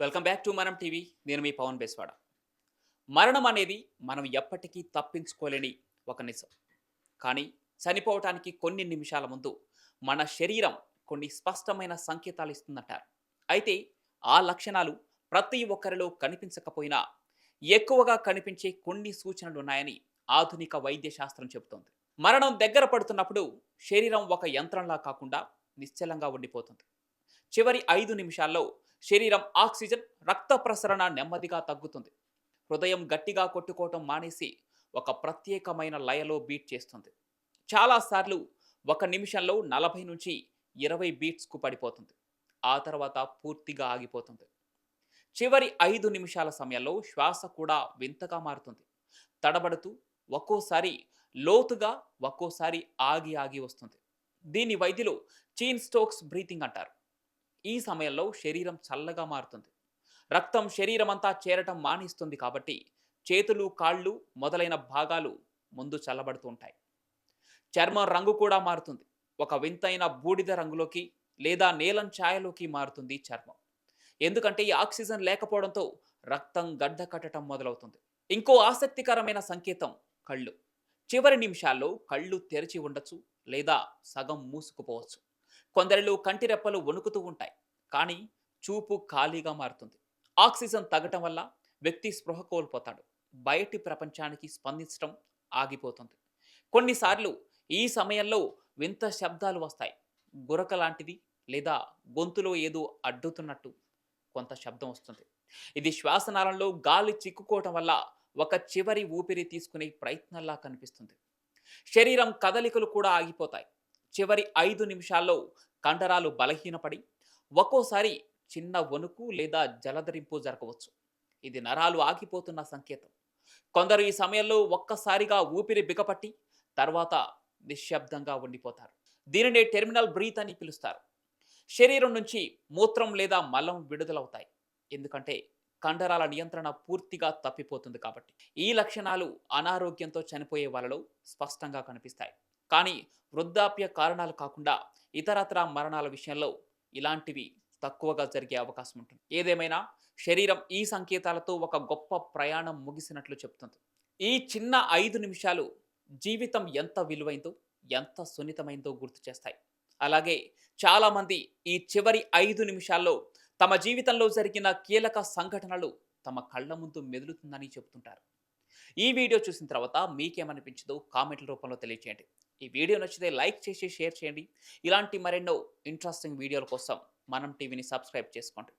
Welcome back to Manam TV నేను మీ పవన్ బేస్వాడ. మరణం అనేది మనం ఎప్పటికీ తప్పించుకోలేని ఒక నిజం. కానీ చనిపోవటానికి కొన్ని నిమిషాల ముందు మన శరీరం కొన్ని స్పష్టమైన సంకేతాలు ఇస్తుందంటారు. అయితే ఆ లక్షణాలు ప్రతి ఒక్కరిలో కనిపించకపోయినా ఎక్కువగా కనిపించే కొన్ని సూచనలు ఉన్నాయని ఆధునిక వైద్య శాస్త్రం చెబుతోంది. మరణం దగ్గర పడుతున్నప్పుడు శరీరం ఒక యంత్రంలా కాకుండా నిశ్చలంగా ఉండిపోతుంది. చివరి ఐదు నిమిషాల్లో శరీరం ఆక్సిజన్ రక్త ప్రసరణ నెమ్మదిగా తగ్గుతుంది. హృదయం గట్టిగా కొట్టుకోవటం మానేసి ఒక ప్రత్యేకమైన లయలో బీట్ చేస్తుంది. చాలాసార్లు ఒక నిమిషంలో నలభై నుంచి ఇరవై బీట్స్కు పడిపోతుంది. ఆ తర్వాత పూర్తిగా ఆగిపోతుంది. చివరి ఐదు నిమిషాల సమయంలో శ్వాస కూడా వింతగా మారుతుంది. తడబడుతూ ఒక్కోసారి లోతుగా ఒక్కోసారి ఆగి ఆగి వస్తుంది. దీన్ని వైద్యులు చీన్ స్టోక్స్ బ్రీతింగ్ అంటారు. ఈ సమయంలో శరీరం చల్లగా మారుతుంది. రక్తం శరీరం అంతా చేరటం మానేస్తుంది కాబట్టి చేతులు కాళ్ళు మొదలైన భాగాలు ముందు చల్లబడుతూ ఉంటాయి. చర్మం రంగు కూడా మారుతుంది. ఒక వింతైన బూడిద రంగులోకి లేదా నీలం ఛాయలోకి మారుతుంది చర్మం. ఎందుకంటే ఈ ఆక్సిజన్ లేకపోవడంతో రక్తం గడ్డ కట్టడం మొదలవుతుంది. ఇంకో ఆసక్తికరమైన సంకేతం కళ్ళు. చివరి నిమిషాల్లో కళ్ళు తెరిచి ఉండొచ్చు లేదా సగం మూసుకుపోవచ్చు. కొందరిలో కంటిరెప్పలు వణుకుతూ ఉంటాయి. కానీ చూపు ఖాళీగా మారుతుంది. ఆక్సిజన్ తగ్గటం వల్ల వ్యక్తి స్పృహ కోల్పోతాడు. బయటి ప్రపంచానికి స్పందించడం ఆగిపోతుంది. కొన్నిసార్లు ఈ సమయంలో వింత శబ్దాలు వస్తాయి. గురక లాంటిది లేదా గొంతులో ఏదో అడ్డుతున్నట్టు కొంత శబ్దం వస్తుంది. ఇది శ్వాసనాళంలో గాలి చిక్కుకోవటం వల్ల ఒక చివరి ఊపిరి తీసుకునే ప్రయత్నంలా కనిపిస్తుంది. శరీరం కదలికలు కూడా ఆగిపోతాయి. చివరి ఐదు నిమిషాల్లో కండరాలు బలహీనపడి ఒక్కోసారి చిన్న వణుకు లేదా జలధరింపు జరగవచ్చు. ఇది నరాలు ఆగిపోతున్న సంకేతం. కొందరు ఈ సమయంలో ఒక్కసారిగా ఊపిరి బిగపట్టి తర్వాత నిశ్శబ్దంగా ఉండిపోతారు. దీనినే టెర్మినల్ బ్రీత్ అని పిలుస్తారు. శరీరం నుంచి మూత్రం లేదా మలం విడుదలవుతాయి. ఎందుకంటే కండరాల నియంత్రణ పూర్తిగా తప్పిపోతుంది కాబట్టి. ఈ లక్షణాలు అనారోగ్యంతో చనిపోయే వాళ్ళలో స్పష్టంగా కనిపిస్తాయి. కానీ వృద్ధాప్య కారణాలు కాకుండా ఇతరత్ర మరణాల విషయంలో ఇలాంటివి తక్కువగా జరిగే అవకాశం ఉంటుంది. ఏదేమైనా శరీరం ఈ సంకేతాలతో ఒక గొప్ప ప్రయాణం ముగిసినట్లు చెప్తుంది. ఈ చిన్న ఐదు నిమిషాలు జీవితం ఎంత విలువైందో ఎంత సున్నితమైందో గుర్తు చేస్తాయి. అలాగే చాలామంది ఈ చివరి ఐదు నిమిషాల్లో తమ జీవితంలో జరిగిన కీలక సంఘటనలు తమ కళ్ళ ముందు మెదులుతుందని చెబుతుంటారు ఈ వీడియో చూసిన తర్వాత మీకేమనిపించదో? కామెంట్ల రూపంలో తెలియచేయండి. ఈ వీడియో నచ్చితే లైక్ చేసి షేర్ చేయండి. ఇలాంటి మరెన్నో ఇంట్రెస్టింగ్ వీడియోల కోసం మనం టీవీని సబ్స్క్రైబ్ చేసుకోండి.